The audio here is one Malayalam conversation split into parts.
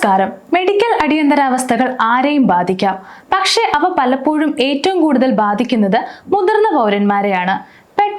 നമസ്കാരം മെഡിക്കൽ അടിയന്തരാവസ്ഥകൾ ആരെയും ബാധിക്കാം. പക്ഷേ അവ പലപ്പോഴും ഏറ്റവും കൂടുതൽ ബാധിക്കുന്നത് മുതിർന്ന പൗരന്മാരെയാണ്.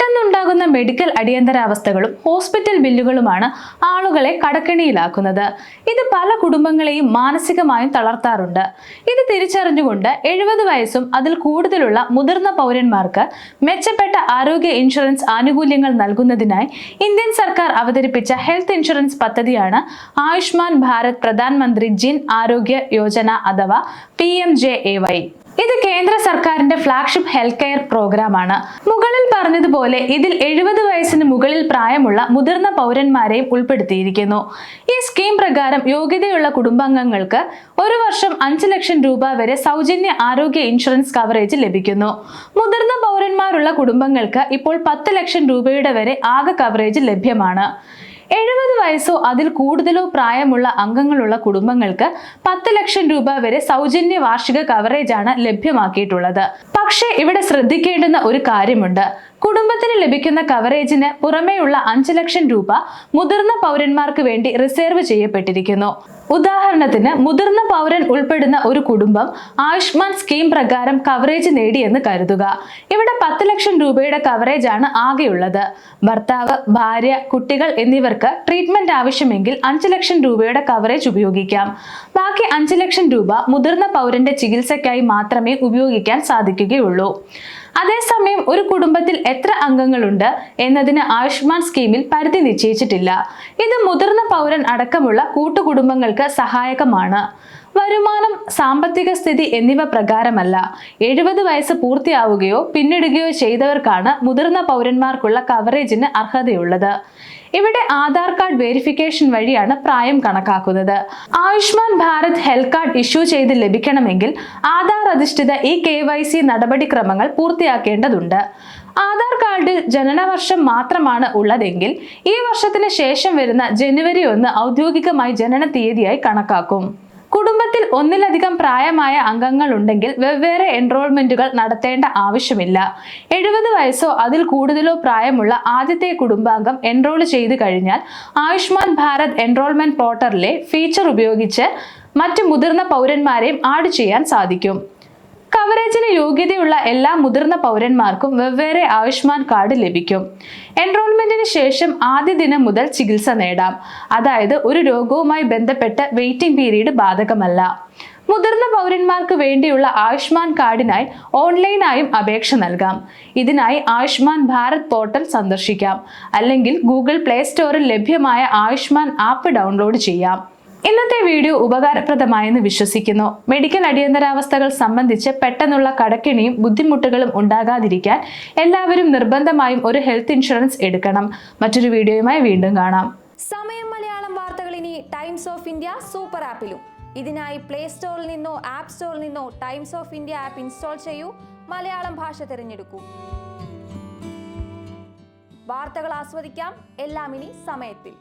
പെട്ടെന്നുണ്ടാകുന്ന മെഡിക്കൽ അടിയന്തരാവസ്ഥകളും ഹോസ്പിറ്റൽ ബില്ലുകളുമാണ് ആളുകളെ കടക്കിണിയിലാക്കുന്നത്. ഇത് പല കുടുംബങ്ങളെയും മാനസികമായും തളർത്താറുണ്ട്. ഇത് തിരിച്ചറിഞ്ഞുകൊണ്ട് എഴുപത് വയസ്സും അതിൽ കൂടുതലുള്ള മുതിർന്ന പൗരന്മാർക്ക് മെച്ചപ്പെട്ട ആരോഗ്യ ഇൻഷുറൻസ് ആനുകൂല്യങ്ങൾ നൽകുന്നതിനായി ഇന്ത്യൻ സർക്കാർ അവതരിപ്പിച്ച ഹെൽത്ത് ഇൻഷുറൻസ് പദ്ധതിയാണ് ആയുഷ്മാൻ ഭാരത് പ്രധാനമന്ത്രി ജിൻ ആരോഗ്യ യോജന അഥവാ P M J A Y. ഇത് കേന്ദ്ര സർക്കാരിന്റെ ഫ്ലാഗ്ഷിപ്പ് ഹെൽത്ത് കെയർ പ്രോഗ്രാമാണ് മുകളിൽ പറഞ്ഞതുപോലെ ഇതിൽ എഴുപത് വയസ്സിന് മുകളിൽ പ്രായമുള്ള മുതിർന്ന പൗരന്മാരെയും ഉൾപ്പെടുത്തിയിരിക്കുന്നു. ഈ സ്കീം പ്രകാരം യോഗ്യതയുള്ള കുടുംബാംഗങ്ങൾക്ക് ഒരു വർഷം അഞ്ച് ലക്ഷം രൂപ വരെ സൗജന്യ ആരോഗ്യ ഇൻഷുറൻസ് കവറേജ് ലഭിക്കുന്നു. മുതിർന്ന പൗരന്മാരുള്ള കുടുംബങ്ങൾക്ക് ഇപ്പോൾ പത്ത് ലക്ഷം രൂപയുടെ വരെ ആകെ കവറേജ് ലഭ്യമാണ്. എഴുപത് വയസ്സോ അതിൽ കൂടുതലോ പ്രായമുള്ള അംഗങ്ങളുള്ള കുടുംബങ്ങൾക്ക് പത്ത് ലക്ഷം രൂപ വരെ സൗജന്യ വാർഷിക കവറേജാണ് ലഭ്യമാക്കിയിട്ടുള്ളത്. പക്ഷേ ഇവിടെ ശ്രദ്ധിക്കേണ്ടുന്ന ഒരു കാര്യമുണ്ട്. കുടുംബത്തിന് ലഭിക്കുന്ന കവറേജിന് പുറമേയുള്ള അഞ്ച് ലക്ഷം രൂപ മുതിർന്ന പൗരന്മാർക്ക് വേണ്ടി റിസർവ് ചെയ്യപ്പെട്ടിരിക്കുന്നു. ഉദാഹരണത്തിന് മുതിർന്ന പൗരൻ ഉൾപ്പെടുന്ന ഒരു കുടുംബം ആയുഷ്മാൻ സ്കീം പ്രകാരം കവറേജ് നേടിയെന്ന് കരുതുക. ഇവിടെ പത്ത് ലക്ഷം രൂപയുടെ കവറേജ് ആണ് ആകെയുള്ളത്. ഭർത്താവ് ഭാര്യ കുട്ടികൾ എന്നിവർക്ക് ട്രീറ്റ്മെന്റ് ആവശ്യമെങ്കിൽ അഞ്ച് ലക്ഷം രൂപയുടെ കവറേജ് ഉപയോഗിക്കാം. ബാക്കി അഞ്ച് ലക്ഷം രൂപ മുതിർന്ന പൗരന്റെ ചികിത്സയ്ക്കായി മാത്രമേ ഉപയോഗിക്കാൻ സാധിക്കുകയുള്ളൂ. അതേസമയം ഒരു കുടുംബത്തിൽ എത്ര അംഗങ്ങളുണ്ട് എന്നതിന് ആയുഷ്മാൻ സ്കീമിൽ പരിധി നിശ്ചയിച്ചിട്ടില്ല. ഇത് മുതിർന്ന പൗരൻ അടക്കമുള്ള കൂട്ടുകുടുംബങ്ങൾക്ക് സഹായകമാണ്. വരുമാനം സാമ്പത്തിക സ്ഥിതി എന്നിവ പ്രകാരമല്ല. എഴുപത് വയസ്സ് പൂർത്തിയാവുകയോ പിന്നിടുകയോ ചെയ്തവർക്കാണ് മുതിർന്ന പൗരന്മാർക്കുള്ള കവറേജിന് അർഹതയുള്ളത്. ഇവിടെ ആധാർ കാർഡ് വെരിഫിക്കേഷൻ വഴിയാണ് പ്രായം കണക്കാക്കുന്നത്. Ayushman Bharat health card issue ചെയ്ത് ലഭിക്കണമെങ്കിൽ ആധാർ അധിഷ്ഠിത ഈ കെ വൈ സി നടപടിക്രമങ്ങൾ പൂർത്തിയാക്കേണ്ടതുണ്ട്. ആധാർ കാർഡിൽ ജനനവർഷം മാത്രമാണ് ഉള്ളതെങ്കിൽ ഈ വർഷത്തിന് ശേഷം വരുന്ന ജനുവരി ഒന്ന് ഔദ്യോഗികമായി ജനന തീയതിയായി കണക്കാക്കും. കുടുംബത്തിൽ ഒന്നിലധികം പ്രായമായ അംഗങ്ങൾ ഉണ്ടെങ്കിൽ വെവ്വേറെ എൻറോൾമെന്റുകൾ നടത്തേണ്ട ആവശ്യമില്ല. എഴുപത് വയസ്സോ അതിൽ കൂടുതലോ പ്രായമുള്ള ആദ്യത്തെ കുടുംബാംഗം എൻറോൾ ചെയ്തു കഴിഞ്ഞാൽ ആയുഷ്മാൻ ഭാരത് എൻറോൾമെന്റ് പോർട്ടലിലെ ഫീച്ചർ ഉപയോഗിച്ച് മറ്റ് മുതിർന്ന പൗരന്മാരെയും ആഡ് ചെയ്യാൻ സാധിക്കും. കവറേജിന് യോഗ്യതയുള്ള എല്ലാ മുതിർന്ന പൗരന്മാർക്കും വെവ്വേറെ ആയുഷ്മാൻ കാർഡ് ലഭിക്കും. എൻറോൾമെന്റിന് ശേഷം ആദ്യ ദിനം മുതൽ ചികിത്സ നേടാം. അതായത് ഒരു രോഗവുമായി ബന്ധപ്പെട്ട് വെയിറ്റിംഗ് പീരീഡ് ബാധകമല്ല. മുതിർന്ന പൗരന്മാർക്ക് വേണ്ടിയുള്ള ആയുഷ്മാൻ കാർഡിനായി ഓൺലൈനായും അപേക്ഷ നൽകാം. ഇതിനായി ആയുഷ്മാൻ ഭാരത് പോർട്ടൽ സന്ദർശിക്കാം. അല്ലെങ്കിൽ ഗൂഗിൾ പ്ലേ സ്റ്റോറിൽ ലഭ്യമായ ആയുഷ്മാൻ ആപ്പ് ഡൗൺലോഡ് ചെയ്യാം. ഇന്നത്തെ വീഡിയോ ഉപകാരപ്രദമായെന്ന് വിശ്വസിക്കുന്നു. മെഡിക്കൽ അടിയന്തരാവസ്ഥകൾ സംബന്ധിച്ച് പെട്ടെന്നുള്ള കടക്കിണിയും ബുദ്ധിമുട്ടുകളും ഉണ്ടാകാതിരിക്കാൻ എല്ലാവരും നിർബന്ധമായും ഒരു ഹെൽത്ത് ഇൻഷുറൻസ് എടുക്കണം. മറ്റൊരു വീഡിയോയുമായി വീണ്ടും കാണാം. സമയം മലയാളം വാർത്തകൾ ഇനി ടൈംസ് ഓഫ് ഇന്ത്യ സൂപ്പർ ആപ്പിലും. ഇതിനായി പ്ലേ സ്റ്റോറിൽ നിന്നോ ആപ്പ് സ്റ്റോറിൽ നിന്നോ Times of India app install ചെയ്യൂ. മലയാളം ഭാഷ തിരഞ്ഞെടുക്കൂ. വാർത്തകൾ ആസ്വദിക്കാം. എല്ലാം ഇനി സമയത്തിൽ.